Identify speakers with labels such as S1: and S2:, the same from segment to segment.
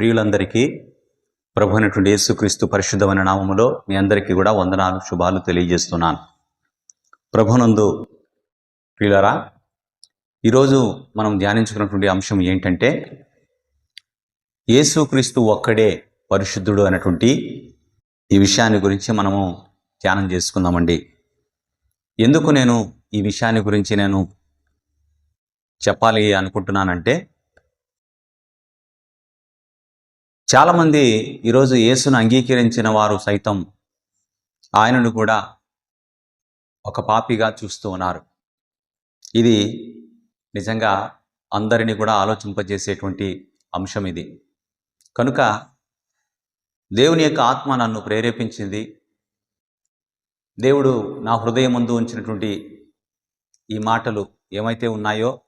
S1: ప్రియులందరికీ ప్రభు అయినటువంటి యేసుక్రీస్తు పరిశుద్ధమైన నామములో మీ అందరికీ కూడా వందనాలు శుభాలు తెలియజేస్తున్నాను. ప్రభునందు ప్రియులరా ఈరోజు మనం ధ్యానించుకున్నటువంటి అంశం ఏంటంటే యేసుక్రీస్తు ఒక్కడే పరిశుద్ధుడు అనేటువంటి ఈ విషయాన్ని గురించి మనము ధ్యానం చేసుకుందామండి. ఎందుకు నేను ఈ విషయాన్ని గురించి నేను చెప్పాలి అనుకుంటున్నానంటే చాలామంది ఈరోజు యేసును అంగీకరించిన వారు సైతం ఆయనను కూడా ఒక పాపిగా చూస్తూ ఉన్నారు. ఇది నిజంగా అందరినీ కూడా ఆలోచింపజేసేటువంటి అంశం ఇది. కనుక దేవుని యొక్క ఆత్మ నన్ను ప్రేరేపించింది. దేవుడు నా హృదయం ముందు ఉంచినటువంటి ఈ మాటలు ఏమైతే ఉన్నాయో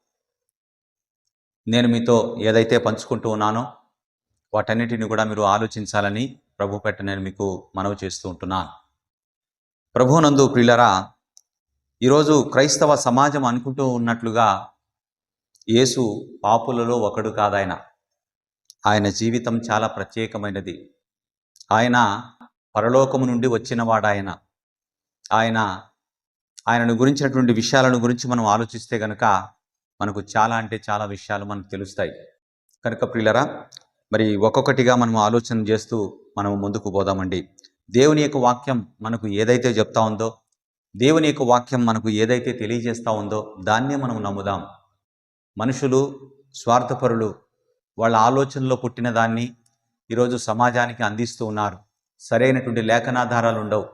S1: నేను మీతో ఏదైతే పంచుకుంటూ ఉన్నానో వాటన్నిటిని కూడా మీరు ఆలోచించాలని ప్రభు పెట్ట నేను మీకు మనవి చేస్తూ ఉంటున్నాను. ప్రభునందు ప్రియులరా ఈరోజు క్రైస్తవ సమాజం అనుకుంటూ ఉన్నట్లుగా యేసు పాపులలో ఒకడు కాదాయన. ఆయన జీవితం చాలా ప్రత్యేకమైనది. ఆయన పరలోకము నుండి వచ్చినవాడాయన. ఆయన ఆయనను గురించినటువంటి విషయాలను గురించి మనం ఆలోచిస్తే కనుక మనకు చాలా అంటే చాలా విషయాలు మనకు తెలుస్తాయి. కనుక ప్రియులరా మరి ఒక్కొక్కటిగా మనం ఆలోచన చేస్తూ మనం ముందుకు పోదామండి. దేవుని యొక్క వాక్యం మనకు ఏదైతే చెప్తా ఉందో దేవుని యొక్క వాక్యం మనకు ఏదైతే తెలియజేస్తూ ఉందో దాన్నే మనం నమ్ముదాం. మనుషులు స్వార్థపరులు వాళ్ళ ఆలోచనలో పుట్టిన దాన్ని ఈరోజు సమాజానికి అందిస్తూ ఉన్నారు. సరైనటువంటి లేఖనాధారాలు ఉండవు.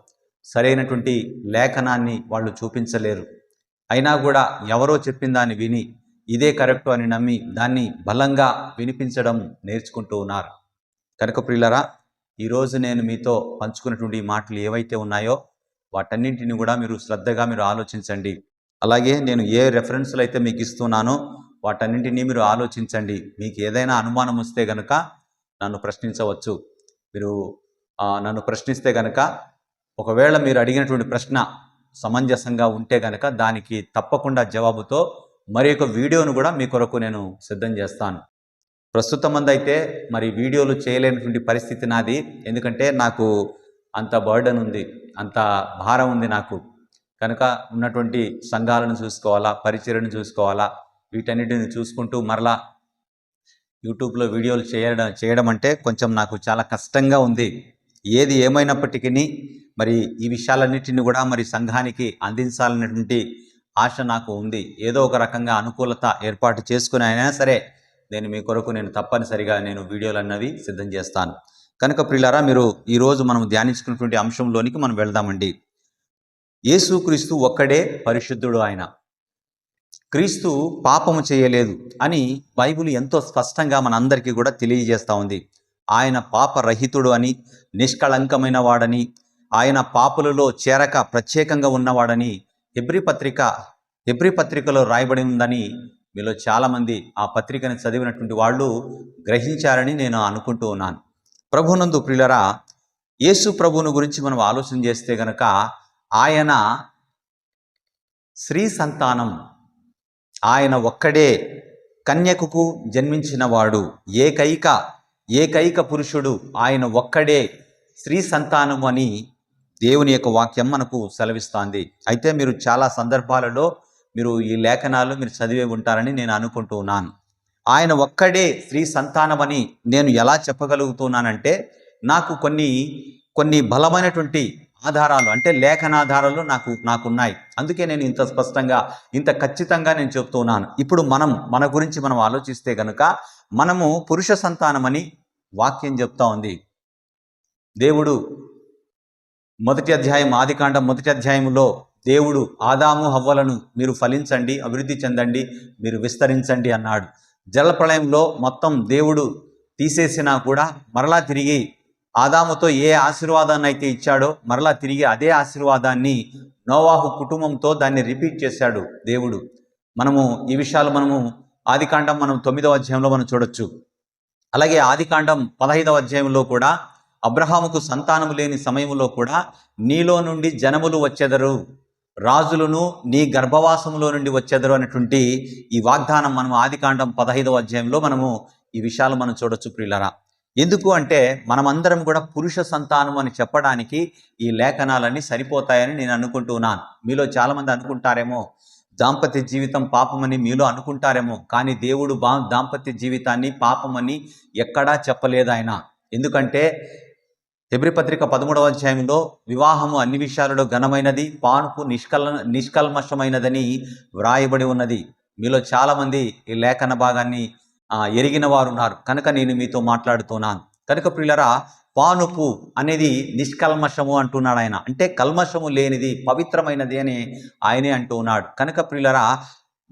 S1: సరైనటువంటి లేఖనాన్ని వాళ్ళు చూపించలేరు. అయినా కూడా ఎవరో చెప్పిన దాన్ని విని ఇదే కరెక్టు అని నమ్మి దాన్ని బలంగా వినిపించడం నేర్చుకుంటూ ఉన్నారు. కనుక ప్రియులరా ఈరోజు నేను మీతో పంచుకున్నటువంటి మాటలు ఏవైతే ఉన్నాయో వాటన్నింటిని కూడా మీరు శ్రద్ధగా మీరు ఆలోచించండి. అలాగే నేను ఏ రెఫరెన్స్లు అయితే మీకు ఇస్తున్నానో వాటన్నింటినీ మీరు ఆలోచించండి. మీకు ఏదైనా అనుమానం వస్తే గనుక నన్ను ప్రశ్నించవచ్చు. మీరు నన్ను ప్రశ్నిస్తే గనక ఒకవేళ మీరు అడిగినటువంటి ప్రశ్న సమంజసంగా ఉంటే గనక దానికి తప్పకుండా జవాబుతో మరి యొక్క వీడియోను కూడా మీ కొరకు నేను సిద్ధం చేస్తాను. ప్రస్తుతం అయితే మరి వీడియోలు చేయలేనటువంటి పరిస్థితి నాది. ఎందుకంటే నాకు అంత బర్డన్ ఉంది అంత భారం ఉంది నాకు. కనుక ఉన్నటువంటి సంఘాలను చూసుకోవాలా పరిచయను చూసుకోవాలా వీటన్నిటిని చూసుకుంటూ మరలా యూట్యూబ్లో వీడియోలు చేయడం చేయడం అంటే కొంచెం నాకు చాలా కష్టంగా ఉంది. ఏది ఏమైనప్పటికీ మరి ఈ విషయాలన్నిటిని కూడా మరి సంఘానికి అందించాలనేటువంటి ఆశ నాకు ఉంది. ఏదో ఒక రకంగా అనుకూలత ఏర్పాటు చేసుకుని అయినా సరే నేను మీ కొరకు నేను తప్పనిసరిగా నేను వీడియోలు అన్నవి సిద్ధం చేస్తాను. కనుక ప్రియులారా మీరు ఈరోజు మనం ధ్యానించుకున్నటువంటి అంశంలోనికి మనం వెళ్దామండి. యేసుక్రీస్తు ఒక్కడే పరిశుద్ధుడు ఆయన. క్రీస్తు పాపము చేయలేదు అని బైబిల్ ఎంతో స్పష్టంగా మనందరికీ కూడా తెలియజేస్తూ ఉంది. ఆయన పాపరహితుడు అని నిష్కళంకమైన వాడని ఆయన పాపులలో చేరక ప్రత్యేకంగా ఉన్నవాడని హెబ్రి పత్రిక హెబ్రి పత్రికలో రాయబడి ఉందని మీలో చాలామంది ఆ పత్రికను చదివినటువంటి వాళ్ళు గ్రహించారని నేను అనుకుంటూ ఉన్నాను. ప్రభునందు ప్రియులరా యేసు ప్రభువును గురించి మనం ఆలోచన చేస్తే గనక ఆయన స్త్రీ సంతానం ఆయన ఒక్కడే కన్యకుకు జన్మించినవాడు ఏకైక ఏకైక పురుషుడు ఆయన ఒక్కడే స్త్రీ సంతానం అని దేవుని యొక్క వాక్యం మనకు సెలవిస్తోంది. అయితే మీరు చాలా సందర్భాలలో మీరు ఈ లేఖనాలు మీరు చదివే ఉంటారని నేను అనుకుంటూ ఉన్నాను. ఆయన ఒక్కడే స్త్రీ సంతానమని నేను ఎలా చెప్పగలుగుతున్నానంటే నాకు కొన్ని కొన్ని బలమైనటువంటి ఆధారాలు అంటే లేఖనాధారాలు నాకు నాకున్నాయి. అందుకే నేను ఇంత స్పష్టంగా ఇంత ఖచ్చితంగా నేను చెప్తున్నాను ఇప్పుడు మనం మన గురించి మనం ఆలోచిస్తే కనుక మనము పురుష సంతానమని వాక్యం చెప్తా ఉంది. దేవుడు మొదటి అధ్యాయం ఆదికాండం మొదటి అధ్యాయంలో దేవుడు ఆదాము హవ్వలను మీరు ఫలించండి అభివృద్ధి చెందండి మీరు విస్తరించండి అన్నాడు. జలప్రళయంలో మొత్తం దేవుడు తీసేసినా కూడా మరలా తిరిగి ఆదాముతో ఏ ఆశీర్వాదాన్ని అయితే ఇచ్చాడో మరలా తిరిగి అదే ఆశీర్వాదాన్ని నోవాహు కుటుంబంతో దాన్ని రిపీట్ చేశాడు దేవుడు. మనము ఈ విషయాలు మనము ఆదికాండం మనం తొమ్మిదవ అధ్యాయంలో మనం చూడొచ్చు. అలాగే ఆదికాండం పదహైదవ అధ్యాయంలో కూడా అబ్రహాముకు సంతానము లేని సమయంలో కూడా నీలో నుండి జనములు వచ్చెదరు. రాజులను నీ గర్భవాసంలో నుండి వచ్చెదరు అనేటువంటి ఈ వాగ్దానం మనం ఆదికాండం పదహైదవ అధ్యాయంలో మనము ఈ విషయాలు మనం చూడొచ్చు ప్రియులరా. ఎందుకు అంటే మనమందరం కూడా పురుష సంతానం అని చెప్పడానికి ఈ లేఖనాలన్నీ సరిపోతాయని నేను అనుకుంటున్నాను మీలో చాలామంది అనుకుంటారేమో దాంపత్య జీవితం పాపమని మీలో అనుకుంటారేమో కానీ దేవుడు బా దాంపత్య జీవితాన్ని పాపమని ఎక్కడా చెప్పలేదు ఆయన. ఎందుకంటే ఎబ్రి పత్రిక పదమూడవ అధ్యాయంలో వివాహము అన్ని విషయాలలో ఘనమైనది పానుపు నిష్కల్ నిష్కల్మషమైనదని వ్రాయబడి ఉన్నది. మీలో చాలామంది ఈ లేఖన భాగాన్ని ఎరిగిన వారు ఉన్నారు కనుక నేను మీతో మాట్లాడుతున్నాను. కనుక ప్రియులరా పానుపు అనేది నిష్కల్మషము అంటున్నాడు ఆయన అంటే కల్మషము లేనిది పవిత్రమైనది అని ఆయనే అంటూ ఉన్నాడు. కనుక ప్రియులరా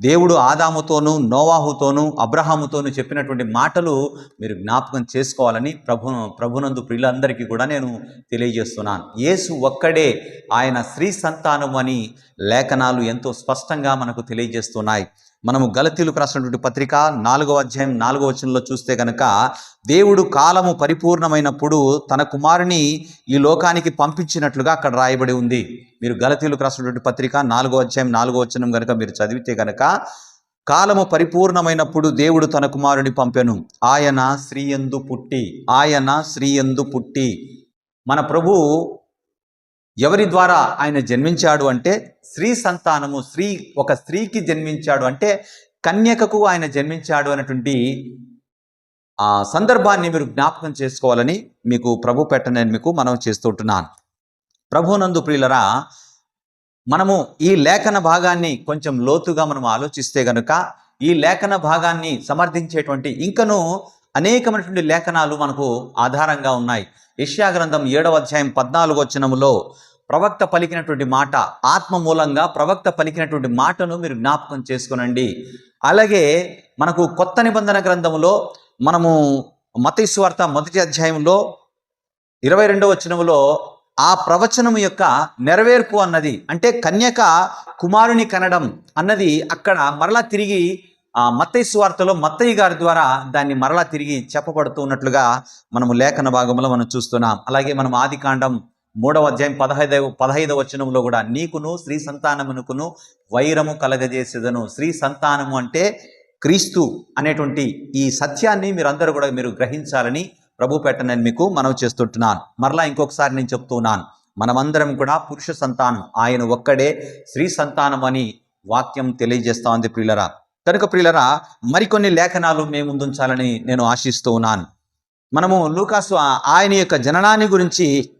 S1: దేవుడు ఆదాముతోనూ నోవాహుతోనూ అబ్రహాముతోనూ చెప్పినటువంటి మాటలు మీరు జ్ఞాపకం చేసుకోవాలని ప్రభు ప్రభునందు ప్రియులందరికీ కూడా నేను తెలియజేస్తున్నాను. యేసు ఒక్కడే ఆయన స్త్రీ సంతానం అని లేఖనాలు ఎంతో స్పష్టంగా మనకు తెలియజేస్తున్నాయి. మనము గలతీలకు రాసినటువంటి పత్రిక నాలుగో అధ్యాయం నాలుగో వచనంలో చూస్తే కనుక దేవుడు కాలము పరిపూర్ణమైనప్పుడు తన కుమారుని ఈ లోకానికి పంపించినట్లుగా అక్కడ రాయబడి ఉంది. మీరు గలతీలకు రాసినటువంటి పత్రిక నాలుగో అధ్యాయం నాలుగో వచనం కనుక మీరు చదివితే కనుక కాలము పరిపూర్ణమైనప్పుడు దేవుడు తన కుమారుని పంపెను. ఆయన శ్రీయందు పుట్టి ఆయన శ్రీయందు పుట్టి. మన ప్రభు ఎవరి ద్వారా ఆయన జన్మించాడు అంటే స్త్రీ సంతానము స్త్రీ ఒక స్త్రీకి జన్మించాడు అంటే కన్యకకు ఆయన జన్మించాడు అనేటువంటి ఆ సందర్భాన్ని మీరు జ్ఞాపకం చేసుకోవాలని మీకు ప్రభు పెట్ట నేను మీకు మనం చేస్తుంటున్నాను ప్రభునందు ప్రియులరా మనము ఈ లేఖన భాగాన్ని కొంచెం లోతుగా మనం ఆలోచిస్తే గనుక ఈ లేఖన భాగాన్ని సమర్థించేటువంటి ఇంకనూ అనేకమైనటువంటి లేఖనాలు మనకు ఆధారంగా ఉన్నాయి. యష్యా గ్రంథం ఏడవ అధ్యాయం పద్నాలుగు వచనములో ప్రవక్త పలికినటువంటి మాట ఆత్మ మూలంగా ప్రవక్త పలికినటువంటి మాటను మీరు జ్ఞాపకం చేసుకునండి. అలాగే మనకు కొత్త నిబంధన గ్రంథములో మనము మతీశ్వార్త మొదటి అధ్యాయంలో ఇరవై రెండవ వచనములో ఆ ప్రవచనము యొక్క నెరవేర్పు అన్నది అంటే కన్యక కుమారుని కనడం అన్నది అక్కడ మరలా తిరిగి ఆ సువార్తలో మత్తయ్య గారి ద్వారా దాన్ని మరలా తిరిగి చెప్పబడుతూ ఉన్నట్లుగా మనము లేఖన భాగంలో మనం చూస్తున్నాం. అలాగే మనం ఆది కాండం మూడవ అధ్యాయం పదహైదవ పదహైదవ వచనంలో కూడా నీకును స్త్రీ సంతానమునకును వైరము కలగజేసేదను. స్త్రీ సంతానము అంటే క్రీస్తు అనేటువంటి ఈ సత్యాన్ని మీరందరూ కూడా మీరు గ్రహించాలని ప్రభు పెట్టనని మీకు మనవి చేస్తుంటున్నాను. మరలా ఇంకొకసారి నేను చెప్తున్నాను. మనమందరం కూడా పురుష సంతానం. ఆయన ఒక్కడే స్త్రీ సంతానం అని వాక్యం తెలియజేస్తా ఉంది ప్రియులరా. కనుక ప్రియులరా మరికొన్ని లేఖనాలు మేము ఉంచాలని నేను ఆశిస్తూ ఉన్నాను. మనము లూకాసు ఆయన యొక్క జననాన్ని గురించి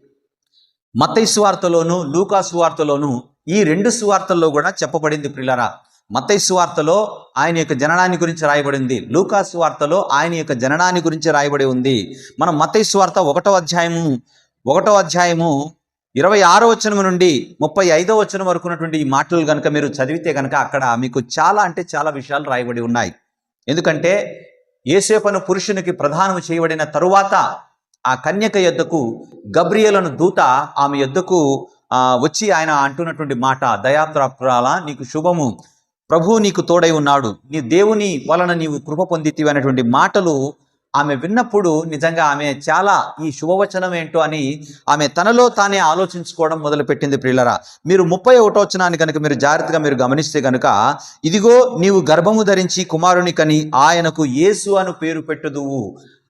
S1: మత్తయి సువార్తలోను లూకాసు వార్తలోను ఈ రెండు సువార్తల్లో కూడా చెప్పబడింది ప్రియులరా. మత్తయి సువార్తలో ఆయన యొక్క జననాన్ని గురించి రాయబడింది లూకా సువార్తలో ఆయన యొక్క జననాన్ని గురించి రాయబడి ఉంది. మనం మత్తయి సువార్త ఒకటో అధ్యాయము ఒకటో అధ్యాయము ఇరవై ఆరో వచనం నుండి ముప్పై ఐదో వచనం వరకు ఉన్నటువంటి ఈ మాటలు కనుక మీరు చదివితే కనుక అక్కడ మీకు చాలా అంటే చాలా విషయాలు రాయబడి ఉన్నాయి. ఎందుకంటే ఏసేపను పురుషునికి ప్రధానము చేయబడిన తరువాత ఆ కన్యక యొద్దకు గబ్రియలను దూత ఆమె యొద్దకు వచ్చి ఆయన అంటున్నటువంటి మాట దయాత్రాపురాల నీకు శుభము. ప్రభువు నీకు తోడై ఉన్నాడు. నీ దేవుని వలన నీవు కృప పొందితివి అనేటువంటి మాటలు ఆమె విన్నప్పుడు నిజంగా ఆమె చాలా ఈ శుభవచనం ఏంటో అని ఆమె తనలో తానే ఆలోచించుకోవడం మొదలుపెట్టింది ప్రియులరా. మీరు ముప్పై ఒకటో వచనాన్ని కనుక మీరు జాగ్రత్తగా మీరు గమనిస్తే కనుక ఇదిగో నీవు గర్భము ధరించి కుమారుని కని ఆయనకు యేసు అను పేరు పెట్టుదువు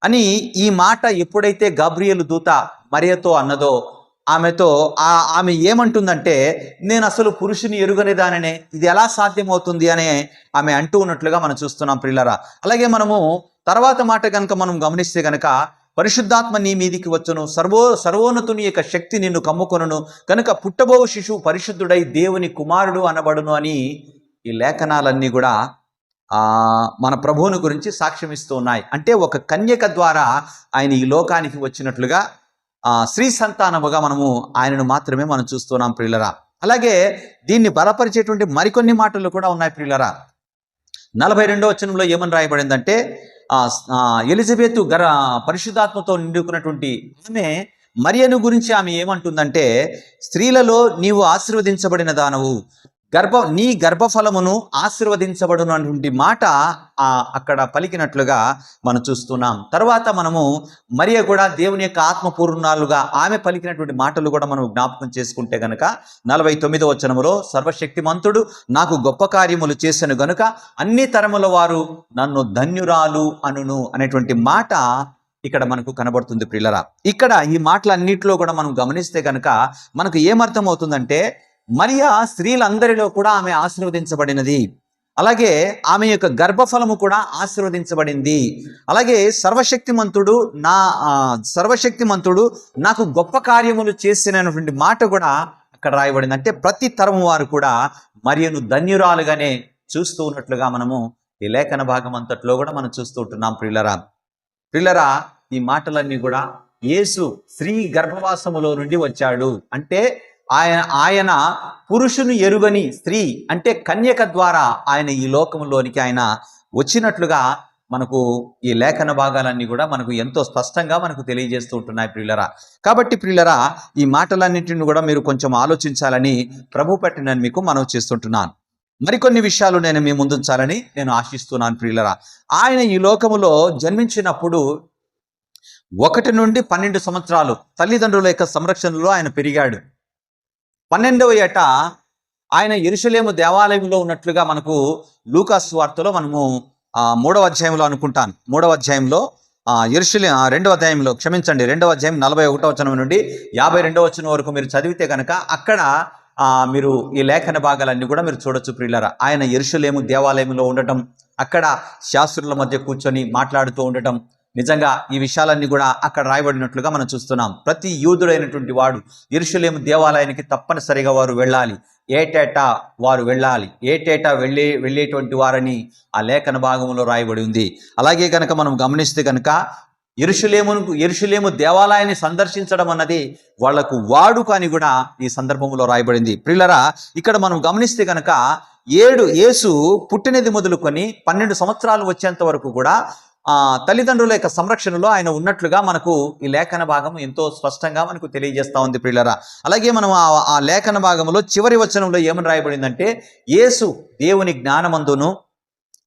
S1: అని ఈ మాట ఎప్పుడైతే గాబ్రియలు దూత మరియతో అన్నదో ఆమెతో ఆ ఆమె ఏమంటుందంటే నేను అసలు పురుషుని ఎరుగనేదాననే ఇది ఎలా సాధ్యమవుతుంది? అనే ఆమె అంటూ ఉన్నట్లుగా మనం చూస్తున్నాం ప్రిల్లరా అలాగే మనము తర్వాత మాట కనుక మనం గమనిస్తే కనుక పరిశుద్ధాత్మ నీ మీదికి వచ్చును. సర్వో సర్వోన్నతుని యొక్క శక్తి నిన్ను కమ్ముకొనును. కనుక పుట్టబో శిశువు పరిశుద్ధుడై దేవుని కుమారుడు అనబడును అని ఈ లేఖనాలన్నీ కూడా మన ప్రభువుని గురించి సాక్ష్యమిస్తూ ఉన్నాయి. అంటే ఒక కన్యక ద్వారా ఆయన ఈ లోకానికి వచ్చినట్లుగా శ్రీ స్త్రీ సంతానముగా మనము ఆయనను మాత్రమే మనం చూస్తున్నాం ప్రియులరా. అలాగే దీన్ని బలపరిచేటువంటి మరికొన్ని మాటలు కూడా ఉన్నాయి ప్రియులరా. నలభై రెండో వచనంలో ఏమని రాయబడిందంటే ఎలిజబెత్ గర పరిశుద్ధాత్మతో నిండుకున్నటువంటి ఆమె మరియను గురించి ఆమె ఏమంటుందంటే స్త్రీలలో నీవు ఆశీర్వదించబడిన దానవు. గర్భ నీ గర్భఫలమును ఆశీర్వదించబడును అటువంటి మాట అక్కడ పలికినట్లుగా మనం చూస్తున్నాం. తర్వాత మనము మరియ కూడా దేవుని యొక్క ఆత్మపూర్ణాలుగా ఆమె పలికినటువంటి మాటలు కూడా మనం జ్ఞాపకం చేసుకుంటే గనక నలభై తొమ్మిదో వచనములో సర్వశక్తిమంతుడు నాకు గొప్ప కార్యములు చేశాను గనుక అన్ని తరముల వారు నన్ను ధన్యురాలు అనును అనేటువంటి మాట ఇక్కడ మనకు కనబడుతుంది పిల్లరా ఇక్కడ ఈ మాటలన్నిటిలో కూడా మనం గమనిస్తే కనుక మనకు ఏమర్థం అవుతుందంటే మరియా స్త్రీలందరిలో కూడా ఆమె ఆశీర్వదించబడినది. అలాగే ఆమె యొక్క గర్భఫలము కూడా ఆశీర్వదించబడింది. అలాగే సర్వశక్తిమంతుడు నా సర్వశక్తిమంతుడు నాకు గొప్ప కార్యములు చేసినటువంటి మాట కూడా అక్కడ రాయబడింది. అంటే ప్రతి తరము వారు కూడా మరియను ధన్యురాలుగానే చూస్తూ ఉన్నట్లుగా మనము ఈ లేఖన భాగం అంతట్లో కూడా మనం చూస్తూ ఉంటున్నాం ప్రిల్లరా ప్రిల్లరా ఈ మాటలన్నీ కూడా యేసు స్త్రీ గర్భవాసములో నుండి వచ్చాడు. అంటే ఆయన ఆయన పురుషుని ఎరుగని స్త్రీ అంటే కన్యక ద్వారా ఆయన ఈ లోకంలోనికి ఆయన వచ్చినట్లుగా మనకు ఈ లేఖన భాగాలన్నీ కూడా మనకు ఎంతో స్పష్టంగా మనకు తెలియజేస్తూ ఉంటున్నాయి ప్రియులరా. కాబట్టి ప్రియులరా ఈ మాటలన్నింటిని కూడా మీరు కొంచెం ఆలోచించాలని ప్రభు పెట్టిన మీకు మనవి చేస్తుంటున్నాను. మరికొన్ని విషయాలు నేను మీ ముందుంచాలని నేను ఆశిస్తున్నాను ప్రియులరా. ఆయన ఈ లోకములో జన్మించినప్పుడు ఒకటి నుండి పన్నెండు సంవత్సరాలు తల్లిదండ్రుల యొక్క సంరక్షణలో ఆయన పెరిగాడు. పన్నెండవ ఏట ఆయన ఎరుసలేము దేవాలయంలో ఉన్నట్లుగా మనకు లూకాస్ వార్తలో మనము మూడవ అధ్యాయంలో అనుకుంటాను. మూడవ అధ్యాయంలో ఆ, రెండవ అధ్యాయంలో క్షమించండి రెండవ అధ్యాయం నలభై ఒకటో వచనం నుండి యాభై రెండవ వచనం వరకు మీరు చదివితే కనుక అక్కడ మీరు ఈ లేఖన భాగాలన్నీ కూడా మీరు చూడొచ్చు ప్రియులరా. ఆయన ఎరుషలేము దేవాలయంలో ఉండటం అక్కడ శాస్త్రుల మధ్య కూర్చొని మాట్లాడుతూ ఉండటం నిజంగా ఈ విషయాలన్నీ కూడా అక్కడ రాయబడినట్లుగా మనం చూస్తున్నాం. ప్రతి యూదుడైనటువంటి వాడు ఇరుషులేము దేవాలయానికి తప్పనిసరిగా వారు వెళ్ళాలి. ఏటేటా వారు వెళ్ళాలి. ఏటేటా వెళ్ళే వెళ్ళేటువంటి వారని ఆ లేఖన భాగంలో రాయబడి ఉంది. అలాగే కనుక మనం గమనిస్తే కనుక ఎరుషులేమును ఎరుషులేము దేవాలయాన్ని సందర్శించడం అన్నది వాళ్ళకు వాడు అని కూడా ఈ సందర్భంలో రాయబడింది. ప్రిల్లరా ఇక్కడ మనం గమనిస్తే కనుక ఏడు యేసు పుట్టినది మొదలుకొని పన్నెండు సంవత్సరాలు వచ్చేంత వరకు కూడా తల్లిదండ్రుల యొక్క సంరక్షణలో ఆయన ఉన్నట్లుగా మనకు ఈ లేఖన భాగం ఎంతో స్పష్టంగా మనకు తెలియజేస్తూ ఉంది ప్రియులరా. అలాగే మనం ఆ ఆ లేఖన భాగంలో చివరి వచనంలో ఏమని రాయబడిందంటే యేసు దేవుని జ్ఞానమందును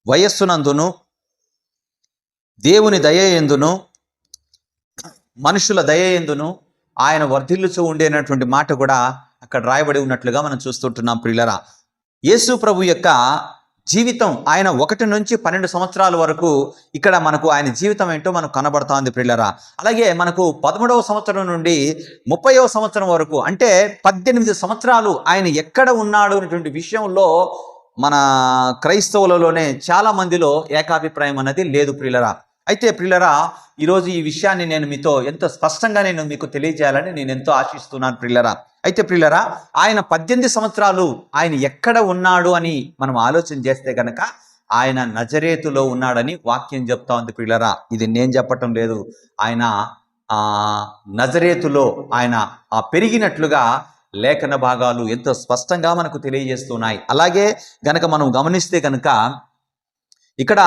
S1: వయస్సునందును దేవుని దయ ఎందును మనుషుల దయ ఎందును ఆయన వర్ధిల్లుచూ ఉండేనటువంటి మాట కూడా అక్కడ రాయబడి ఉన్నట్లుగా మనం చూస్తుంటున్నాం ప్రియులరా. యేసు ప్రభు యొక్క జీవితం ఆయన ఒకటి నుంచి పన్నెండు సంవత్సరాల వరకు ఇక్కడ మనకు ఆయన జీవితం ఏంటో మనకు కనబడుతోంది ప్రిల్లరా అలాగే మనకు పదమూడవ సంవత్సరం నుండి ముప్పైవ సంవత్సరం వరకు అంటే పద్దెనిమిది సంవత్సరాలు ఆయన ఎక్కడ ఉన్నాడు అనేటువంటి విషయంలో మన క్రైస్తవులలోనే చాలా మందిలో ఏకాభిప్రాయం అన్నది లేదు ప్రిల్లరా అయితే ప్రిల్లరా ఈరోజు ఈ విషయాన్ని నేను మీతో ఎంతో స్పష్టంగా నేను మీకు తెలియజేయాలని నేను ఎంతో ఆశిస్తున్నాను ప్రిల్లరా అయితే ప్రియులరా ఆయన పద్దెనిమిది సంవత్సరాలు ఆయన ఎక్కడ ఉన్నాడు అని మనం ఆలోచన చేస్తే కనుక ఆయన నజరేతులో ఉన్నాడని వాక్యం చెప్తా ఉంది ప్రియులరా. ఇది నేను చెప్పటం లేదు. ఆయన ఆ నజరేతులో ఆయన ఆ పెరిగినట్లుగా లేఖన భాగాలు ఎంతో స్పష్టంగా మనకు తెలియజేస్తున్నాయి. అలాగే గనక మనం గమనిస్తే కనుక ఇక్కడ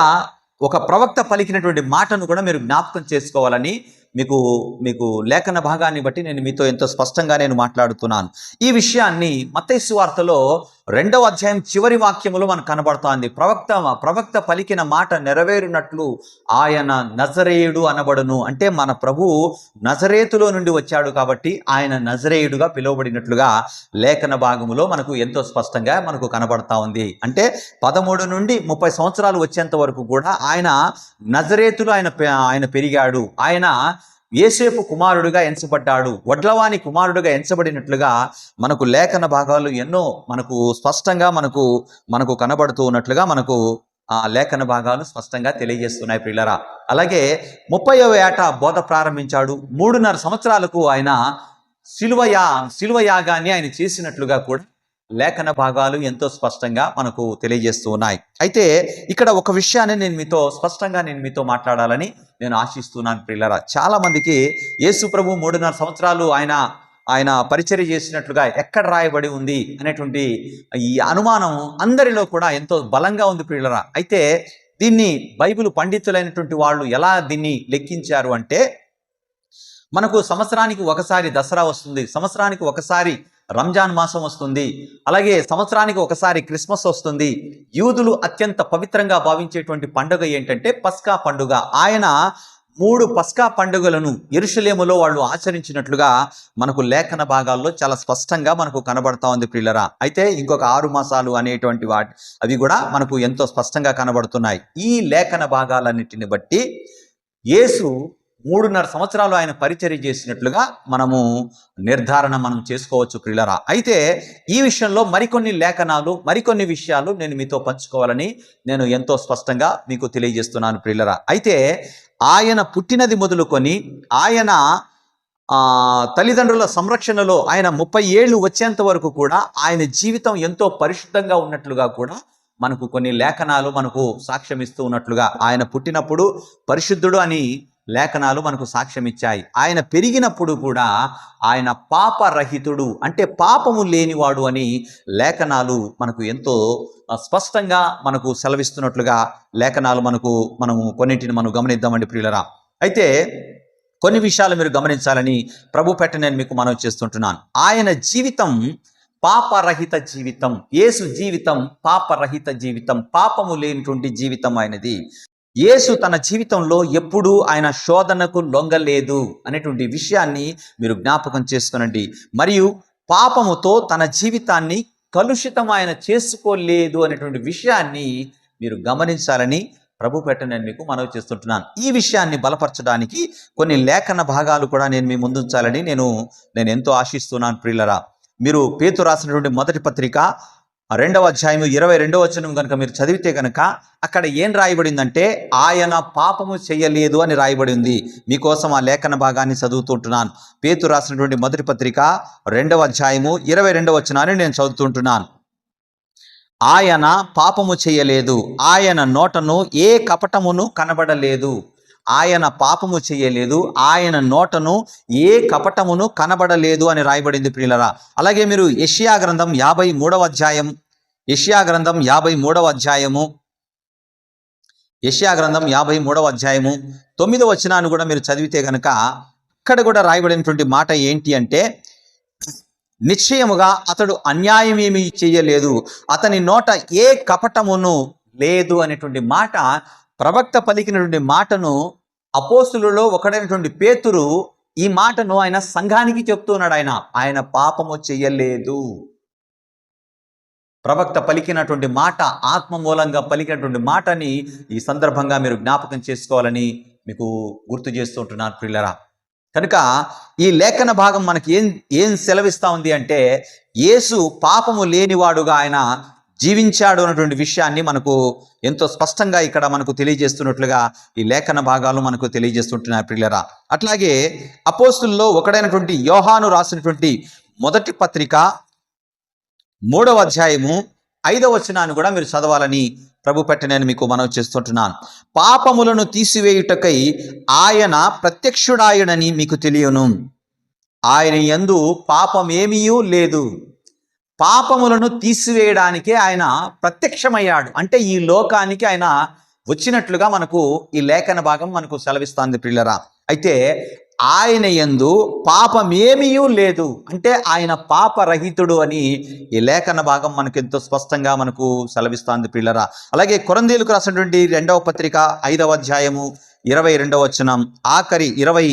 S1: ఒక ప్రవక్త పలికినటువంటి మాటను కూడా మీరు జ్ఞాపకం చేసుకోవాలని మీకు మీకు లేఖన భాగాన్ని బట్టి నేను మీతో ఎంతో స్పష్టంగా నేను మాట్లాడుతున్నాను. ఈ విషయాన్ని మత్తైసు వార్తలో రెండవ అధ్యాయం చివరి వాక్యములో మనకు కనబడుతోంది. ప్రవక్త ప్రవక్త పలికిన మాట నెరవేరినట్లు ఆయన నజరేయుడు అనబడును. అంటే మన ప్రభు నజరేతులో నుండి వచ్చాడు కాబట్టి ఆయన నజరేయుడుగా పిలువబడినట్లుగా లేఖన భాగములో మనకు ఎంతో స్పష్టంగా మనకు కనబడతా ఉంది. అంటే పదమూడు నుండి ముప్పై సంవత్సరాలు వచ్చేంత వరకు కూడా ఆయన నజరేతులు ఆయన పె- ఆయన పెరిగాడు. ఆయన ఏసేపు కుమారుడుగా ఎంచబడ్డాడు. వడ్లవాణి కుమారుడుగా ఎంచబడినట్లుగా మనకు లేఖన భాగాలు ఎన్నో మనకు స్పష్టంగా మనకు మనకు కనబడుతూ ఉన్నట్లుగా మనకు ఆ లేఖన భాగాలు స్పష్టంగా తెలియజేస్తున్నాయి ప్రియులరా. అలాగే ముప్పైవ ఏట బోధ ప్రారంభించాడు. మూడున్నర సంవత్సరాలకు ఆయన శిలువయా శిలువ యాగాన్ని ఆయన చేసినట్లుగా కూడా లేఖన భాగాలు ఎంతో స్పష్టంగా మనకు తెలియజేస్తూ ఉన్నాయి. అయితే ఇక్కడ ఒక విషయాన్ని నేను మీతో స్పష్టంగా నేను మీతో మాట్లాడాలని నేను ఆశిస్తున్నాను ప్రియులరా. చాలా మందికి యేసు ప్రభు మూడున్నర సంవత్సరాలు ఆయన ఆయన పరిచర్య చేసినట్లుగా ఎక్కడ రాయబడి ఉంది అనేటువంటి ఈ అనుమానం అందరిలో కూడా ఎంతో బలంగా ఉంది ప్రియులరా. అయితే దీన్ని బైబిల్ పండితులైనటువంటి వాళ్ళు ఎలా దీన్ని లెక్కించారు అంటే మనకు సంవత్సరానికి ఒకసారి దసరా వస్తుంది. సంవత్సరానికి ఒకసారి రంజాన్ మాసం వస్తుంది. అలాగే సంవత్సరానికి ఒకసారి క్రిస్మస్ వస్తుంది. యూదులు అత్యంత పవిత్రంగా భావించేటువంటి పండుగ ఏంటంటే పస్కా పండుగ. ఆయన మూడు పస్కా పండుగలను ఎరుషలేములో వాళ్ళు ఆచరించినట్లుగా మనకు లేఖన భాగాల్లో చాలా స్పష్టంగా మనకు కనబడతా ఉంది ప్రియులరా. అయితే ఇంకొక ఆరు మాసాలు అనేటువంటి వాటి అవి కూడా మనకు ఎంతో స్పష్టంగా కనబడుతున్నాయి. ఈ లేఖన భాగాలన్నిటిని బట్టి యేసు మూడున్నర సంవత్సరాలు ఆయన పరిచర్య చేసినట్లుగా మనము నిర్ధారణ మనం చేసుకోవచ్చు ప్రిలరా అయితే ఈ విషయంలో మరికొన్ని లేఖనాలు మరికొన్ని విషయాలు నేను మీతో పంచుకోవాలని నేను ఎంతో స్పష్టంగా మీకు తెలియజేస్తున్నాను ప్రిలరా అయితే ఆయన పుట్టినది మొదలుకొని ఆయన తల్లిదండ్రుల సంరక్షణలో ఆయన ముప్పై ఏళ్ళు వచ్చేంత వరకు కూడా ఆయన జీవితం ఎంతో పరిశుద్ధంగా ఉన్నట్లుగా కూడా మనకు కొన్ని లేఖనాలు మనకు సాక్ష్యం ఇస్తూ ఉన్నట్లుగా ఆయన పుట్టినప్పుడు పరిశుద్ధుడు అని లేఖనాలు మనకు సాక్ష్యం ఇచ్చాయి ఆయన పెరిగినప్పుడు కూడా ఆయన పాపరహితుడు అంటే పాపము లేనివాడు అని లేఖనాలు మనకు ఎంతో స్పష్టంగా మనకు సెలవిస్తున్నట్లుగా లేఖనాలు మనకు మనము కొన్నింటిని మనం గమనిద్దామండి ప్రియులరా. అయితే కొన్ని విషయాలు మీరు గమనించాలని ప్రభు పెట్ట నేను మీకు మనవి చేస్తుంటున్నాను. ఆయన జీవితం పాపరహిత జీవితం. యేసు జీవితం పాపరహిత జీవితం. పాపము లేనిటువంటి జీవితం ఆయనది. యేసు తన జీవితంలో ఎప్పుడూ ఆయన శోధనకు లొంగలేదు అనేటువంటి విషయాన్ని మీరు జ్ఞాపకం చేసుకునండి. మరియు పాపముతో తన జీవితాన్ని కలుషితం ఆయన చేసుకోలేదు అనేటువంటి విషయాన్ని మీరు గమనించాలని ప్రభు పెట్టనని మీకు మనవి చేస్తుంటున్నాను. ఈ విషయాన్ని బలపరచడానికి కొన్ని లేఖన భాగాలు కూడా నేను మీ ముందుంచాలని నేను నేను ఎంతో ఆశిస్తున్నాను ప్రియులరా. మీరు పేతు రాసినటువంటి మొదటి పత్రిక రెండవ అధ్యాయం ఇరవై రెండవ వచనం కనుక మీరు చదివితే కనుక అక్కడ ఏం రాయబడిందంటే ఆయన పాపము చేయలేదు అని రాయబడి ఉంది మీకోసం ఆ లేఖన భాగాన్ని చదువుతుంటున్నాను పేతు రాసినటువంటి మొదటి పత్రిక రెండవ అధ్యాయము ఇరవై రెండవ వచనాన్ని నేను చదువుతుంటున్నాను ఆయన పాపము చేయలేదు. ఆయన నోటను ఏ కపటమును కనబడలేదు. ఆయన పాపము చేయలేదు ఆయన నోటను ఏ కపటమును కనబడలేదు అని రాయబడింది ప్రియులరా. అలాగే మీరు యెషయా గ్రంథం యాభై మూడవ అధ్యాయం యెషయా గ్రంథం యాభై మూడవ అధ్యాయము ఏషియా గ్రంథం యాభై మూడవ అధ్యాయము తొమ్మిదవ వచనాన్ని కూడా మీరు చదివితే కనుక అక్కడ కూడా రాయబడినటువంటి మాట ఏంటి అంటే నిశ్చయముగా అతడు అన్యాయం ఏమీ చేయలేదు అతని నోట ఏ కపటమును లేదు అనేటువంటి మాట ప్రవక్త పలికినటువంటి మాటను అపోస్తులలో ఒకడైనటువంటి పేతురు ఈ మాటను ఆయన సంఘానికి చెప్తున్నాడు ఆయన. ఆయన పాపము చెయ్యలేదు ప్రవక్త పలికినటువంటి మాట ఆత్మ మూలంగా పలికినటువంటి మాటని ఈ సందర్భంగా మీరు జ్ఞాపకం చేసుకోవాలని మీకు గుర్తు చేస్తుంటున్నాను ప్రిల్లరా కనుక ఈ లేఖన భాగం మనకి ఏం ఏం సెలవిస్తా ఉంది అంటే యేసు పాపము లేనివాడుగా ఆయన జీవించాడు అన్నటువంటి విషయాన్ని మనకు ఎంతో స్పష్టంగా ఇక్కడ మనకు తెలియజేస్తున్నట్లుగా ఈ లేఖన భాగాలు మనకు తెలియజేస్తుంటున్నాయి ప్రియులరా. అట్లాగే అపోస్తుల్లో ఒకడైనటువంటి యోహాను రాసినటువంటి మొదటి పత్రిక మూడవ అధ్యాయము ఐదవ వచనాన్ని కూడా మీరు చదవాలని ప్రభు పెట్టి నేను మీకు మనవి చేస్తుంటున్నాను. పాపములను తీసివేయుటకై ఆయన ప్రత్యక్షుడాయుడని మీకు తెలియను. ఆయన ఎందు పాపమేమీ లేదు. పాపములను తీసివేయడానికే ఆయన ప్రత్యక్షమయ్యాడు. అంటే ఈ లోకానికి ఆయన వచ్చినట్లుగా మనకు ఈ లేఖన భాగం మనకు సెలవిస్తుంది పిల్లరా అయితే ఆయన యందు పాపమేమీ లేదు. అంటే ఆయన పాపరహితుడు అని ఈ లేఖన భాగం మనకు ఎంతో స్పష్టంగా మనకు సెలవిస్తుంది పిల్లరా అలాగే కొరందీలకు రాసినటువంటి రెండవ పత్రిక ఐదవ అధ్యాయము ఇరవై రెండవ వచనం ఆఖరి ఇరవై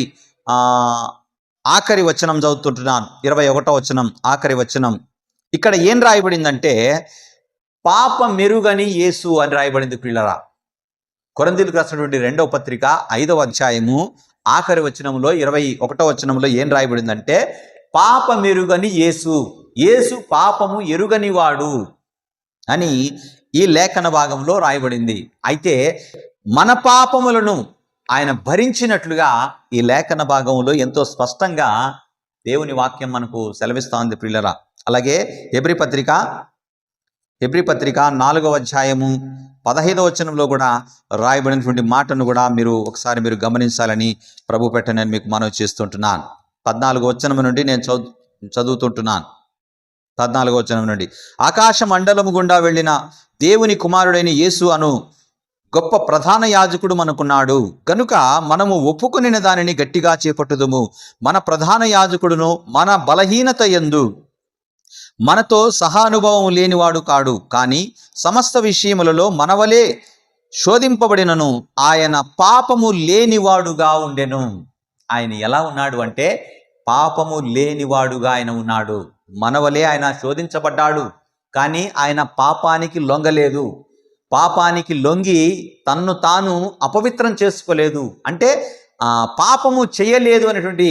S1: ఆఖరి వచనం చదువుతుంటున్నాను. ఇరవై ఒకటో వచనం ఆఖరి వచనం. ఇక్కడ ఏం రాయబడిందంటే పాప మెరుగని యేసు అని రాయబడింది పిల్లరా కొరందీలకు రాసినటువంటి రెండవ పత్రిక ఐదవ అధ్యాయము ఆఖరి వచనంలో ఇరవై ఒకటో వచనంలో ఏం రాయబడిందంటే పాప మెరుగని యేసు యేసు పాపము ఎరుగని వాడు అని ఈ లేఖన భాగంలో రాయబడింది. అయితే మన పాపములను ఆయన భరించినట్లుగా ఈ లేఖన భాగంలో ఎంతో స్పష్టంగా దేవుని వాక్యం మనకు సెలవిస్తోంది పిల్లరా అలాగే ఎబ్రి పత్రిక ఎబ్రి పత్రిక నాలుగవ అధ్యాయము పదహైదవ వచనంలో కూడా రాయబడినటువంటి మాటను కూడా మీరు ఒకసారి మీరు గమనించాలని ప్రభు పెట్ట నేను మీకు మనవి చేస్తుంటున్నాను. పద్నాలుగు వచనం నుండి నేను చదువు చదువుతుంటున్నాను. పద్నాలుగు వచనం నుండి. ఆకాశ మండలము గుండా వెళ్ళిన దేవుని కుమారుడైన యేసు అను గొప్ప ప్రధాన యాజకుడు మనకున్నాడు. కనుక మనము ఒప్పుకుని దానిని గట్టిగా చేపట్టుదుము. మన ప్రధాన యాజకుడును మన బలహీనత ఎందు మనతో సహానుభవం లేనివాడు కాడు కానీ సమస్త విషయములలో మనవలే శోధింపబడినను. ఆయన పాపము లేనివాడుగా ఉండెను. ఆయన ఎలా ఉన్నాడు అంటే పాపము లేనివాడుగా ఆయన ఉన్నాడు. మనవలే ఆయన శోధించబడ్డాడు కానీ ఆయన పాపానికి లొంగలేదు. పాపానికి లొంగి తన్ను తాను అపవిత్రం చేసుకోలేదు. అంటే పాపము చేయలేదు అనేటువంటి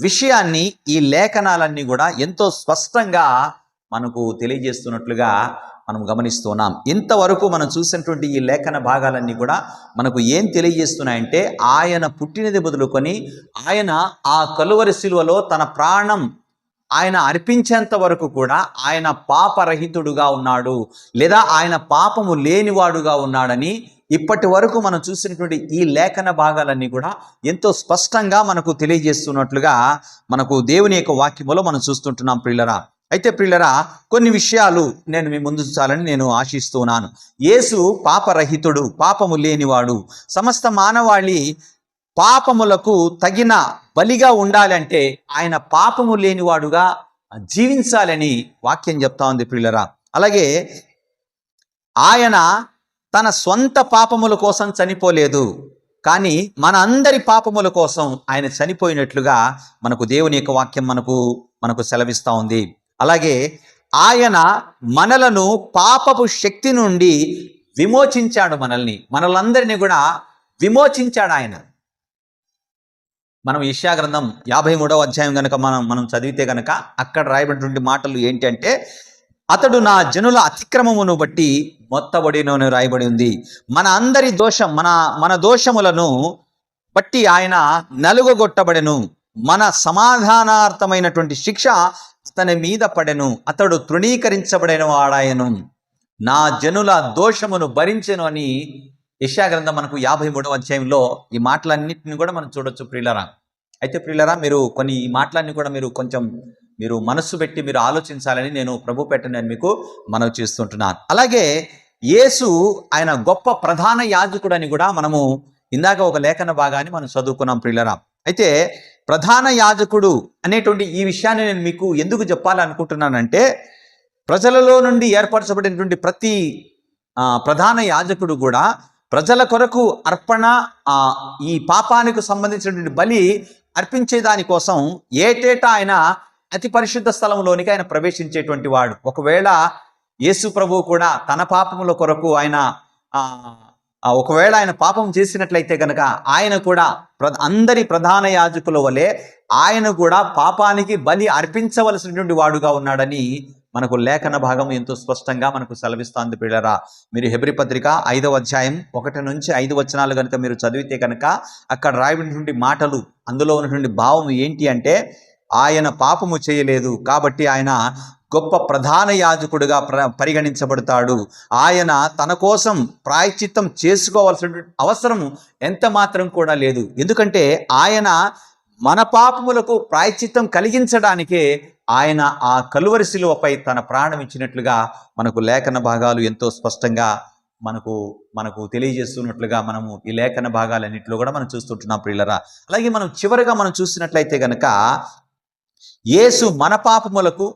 S1: విషయాన్ని ఈ లేఖనాలన్నీ కూడా ఎంతో స్పష్టంగా మనకు తెలియజేస్తున్నట్లుగా మనం గమనిస్తున్నాం ఇంతవరకు మనం చూసినటువంటి ఈ లేఖన భాగాలన్నీ కూడా మనకు ఏం తెలియజేస్తున్నాయంటే ఆయన పుట్టినది మొదలుకొని ఆయన ఆ కలువరి శిలువలో తన ప్రాణం ఆయన అర్పించేంత వరకు కూడా ఆయన పాపరహితుడుగా ఉన్నాడు. లేదా ఆయన పాపము లేనివాడుగా ఉన్నాడని ఇప్పటి వరకు మనం చూసినటువంటి ఈ లేఖన భాగాలన్నీ కూడా ఎంతో స్పష్టంగా మనకు తెలియజేస్తున్నట్లుగా మనకు దేవుని యొక్క వాక్యములో మనం చూస్తుంటున్నాం ప్రిల్లరా అయితే ప్రియులరా కొన్ని విషయాలు నేను మీ ముందు చాలని నేను ఆశిస్తున్నాను యేసు పాపరహితుడు పాపము లేనివాడు. సమస్త మానవాళి పాపములకు తగిన బలిగా ఉండాలంటే ఆయన పాపము లేనివాడుగా జీవించాలని వాక్యం చెప్తా ఉంది ప్రియులరా. అలాగే ఆయన తన సొంత పాపముల కోసం చనిపోలేదు. కానీ మన అందరి పాపముల కోసం ఆయన చనిపోయినట్లుగా మనకు దేవుని యొక్క వాక్యం మనకు మనకు సెలవిస్తూ ఉంది. అలాగే ఆయన మనలను పాపపు శక్తి నుండి విమోచించాడు మనల్ని. మనలందరినీ కూడా విమోచించాడు ఆయన. మనం ఇష్యా గ్రంథం యాభై మూడవ అధ్యాయం కనుక మనం మనం చదివితే కనుక అక్కడ రాయబడినటువంటి మాటలు ఏంటంటే అతడు నా జనుల అతిక్రమమును బట్టి మొత్తబడినని రాయబడి ఉంది. మన అందరి దోషం మన మన దోషములను బట్టి ఆయన నలుగొట్టబడెను. మన సమాధానార్థమైనటువంటి శిక్ష అతని మీద పడెను. అతడు తృణీకరించబడిన వాడాయను నా జనుల దోషమును భరించెను అని యశాగ్రంథం మనకు యాభై మూడవ అధ్యాయంలో ఈ మాటలన్నింటిని కూడా మనం చూడొచ్చు ప్రియులరా. అయితే ప్రియులరా మీరు కొన్ని ఈ మాటలన్నీ కూడా మీరు కొంచెం మీరు మనస్సు పెట్టి మీరు ఆలోచించాలని నేను ప్రభు పెట్టని మీకు మనవి చేస్తుంటున్నాను అలాగే యేసు ఆయన గొప్ప ప్రధాన యాజకుడు అని కూడా మనము ఇందాక ఒక లేఖన భాగాన్ని మనం చదువుకున్నాం ప్రియులరా. అయితే ప్రధాన యాజకుడు అనేటువంటి ఈ విషయాన్ని నేను మీకు ఎందుకు చెప్పాలనుకుంటున్నానంటే ప్రజలలో నుండి ఏర్పరచబడినటువంటి ప్రతి ప్రధాన యాజకుడు కూడా ప్రజల కొరకు అర్పణ ఈ పాపానికి సంబంధించినటువంటి బలి అర్పించే దానికోసం ఏటేటా ఆయన అతి పరిశుద్ధ స్థలంలోనికి ఆయన ప్రవేశించేటువంటి వాడు. ఒకవేళ యేసు ప్రభువు కూడా తన పాపముల కొరకు ఆయన ఒకవేళ ఆయన పాపం చేసినట్లయితే కనుక ఆయన కూడా ప్ర అందరి ప్రధాన యాజకుల వలె ఆయన కూడా పాపానికి బలి అర్పించవలసినటువంటి వాడుగా ఉన్నాడని మనకు లేఖన భాగం ఎంతో స్పష్టంగా మనకు సెలవిస్తోంది పిల్లరా మీరు హెబ్రి పత్రిక ఐదవ అధ్యాయం ఒకటి నుంచి ఐదు వచనాలు కనుక మీరు చదివితే కనుక అక్కడ రాయబడినటువంటి మాటలు అందులో ఉన్నటువంటి భావం ఏంటి అంటే ఆయన పాపము చేయలేదు కాబట్టి ఆయన గొప్ప ప్రధాన యాజకుడిగా ప్ర పరిగణించబడతాడు. ఆయన తన కోసం ప్రాయశ్చిత్తం చేసుకోవాల్సిన అవసరం ఎంత మాత్రం కూడా లేదు. ఎందుకంటే ఆయన మన పాపములకు ప్రాయశ్చిత్తం కలిగించడానికే ఆయన ఆ కలువరి శిలువపై తన ప్రాణం ఇచ్చినట్లుగా మనకు లేఖన భాగాలు ఎంతో స్పష్టంగా మనకు మనకు తెలియజేస్తున్నట్లుగా మనము ఈ లేఖన భాగాలన్నింటిలో కూడా మనం చూస్తుంటున్నాం ప్రియులరా. అలాగే మనం చివరిగా మనం చూసినట్లయితే కనుక యేసు మన పాపములకు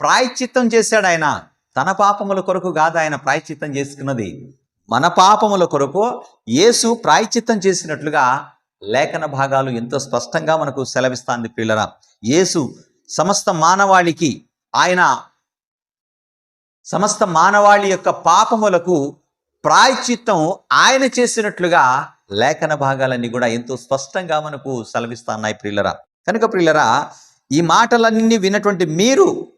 S1: ప్రాయశ్చిత్తం చేశాడు ఆయన. తన పాపముల కొరకు కాదు ఆయన ప్రాయశ్చిత్తం చేసుకున్నది. మన పాపముల కొరకు యేసు ప్రాయశ్చిత్తం చేసినట్లుగా లేఖన భాగాలు ఎంతో స్పష్టంగా మనకు సెలవిస్తాంది పిల్లరా యేసు సమస్త మానవాళికి ఆయన సమస్త మానవాళి యొక్క పాపములకు ప్రాయశ్చిత్తం ఆయన చేసినట్లుగా లేఖన భాగాలన్నీ కూడా ఎంతో స్పష్టంగా మనకు సెలవిస్తున్నాయి ప్రియులరా. కనుక ప్రియులరా ఈ మాటలన్నీ విన్నటువంటి మీరు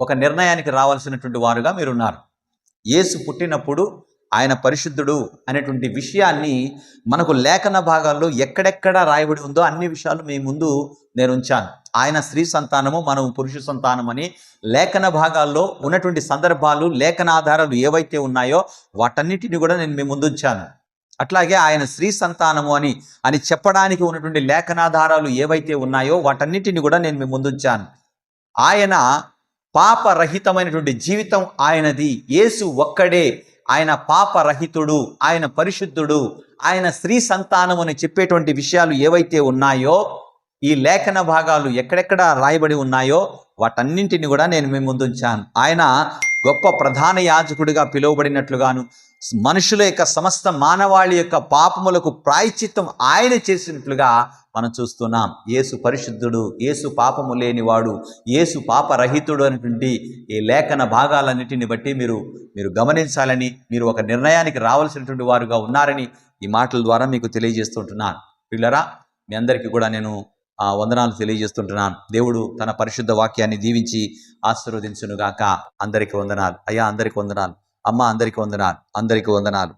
S1: ఒక నిర్ణయానికి రావాల్సినటువంటి వారుగా మీరున్నారు. యేసు పుట్టినప్పుడు ఆయన పరిశుద్ధుడు అనేటువంటి విషయాన్ని మనకు లేఖన భాగాల్లో ఎక్కడెక్కడ రాయబడి ఉందో అన్ని విషయాలు మీ ముందు నేను ఉంచాను. ఆయన స్త్రీ సంతానము మనం పురుష సంతానం అని లేఖన భాగాల్లో ఉన్నటువంటి సందర్భాలు లేఖన ఆధారాలు ఏవైతే ఉన్నాయో వాటన్నిటిని కూడా నేను మీ ముందు ఉంచాను. అట్లాగే ఆయన స్త్రీ సంతానము అని అని చెప్పడానికి ఉన్నటువంటి లేఖనాధారాలు ఏవైతే ఉన్నాయో వాటన్నిటిని కూడా నేను మీ ముందుంచాను ఆయన పాపరహితమైనటువంటి జీవితం ఆయనది. యేసు ఒక్కడే ఆయన పాపరహితుడు ఆయన పరిశుద్ధుడు ఆయన స్త్రీ సంతానం అని చెప్పేటువంటి విషయాలు ఏవైతే ఉన్నాయో ఈ లేఖన భాగాలు ఎక్కడెక్కడ రాయబడి ఉన్నాయో వాటన్నింటిని కూడా నేను మీ ముందుంచాను ఆయన గొప్ప ప్రధాన యాజకుడిగా పిలువబడినట్లుగాను మనుషుల యొక్క సమస్త మానవాళి యొక్క పాపములకు ప్రాయశ్చిత్తం ఆయన చేసినట్లుగా మనం చూస్తున్నాం. ఏసు పరిశుద్ధుడు ఏసు పాపము లేనివాడు ఏసు పాపరహితుడు అనేటువంటి ఈ లేఖన భాగాలన్నిటిని బట్టి మీరు మీరు గమనించాలని మీరు ఒక నిర్ణయానికి రావాల్సినటువంటి వారుగా ఉన్నారని ఈ మాటల ద్వారా మీకు తెలియజేస్తుంటున్నాను. పిల్లరా మీ అందరికీ కూడా నేను ఆ వందనాలు తెలియజేస్తుంటున్నాను. దేవుడు తన పరిశుద్ధ వాక్యాన్ని దీవించి ఆశీర్వదించునుగాక. అందరికీ వందనాలు. అయ్యా అందరికీ వందనాలు. అమ్మ అందరికీ వందనాలు అందరికీ వందనాలు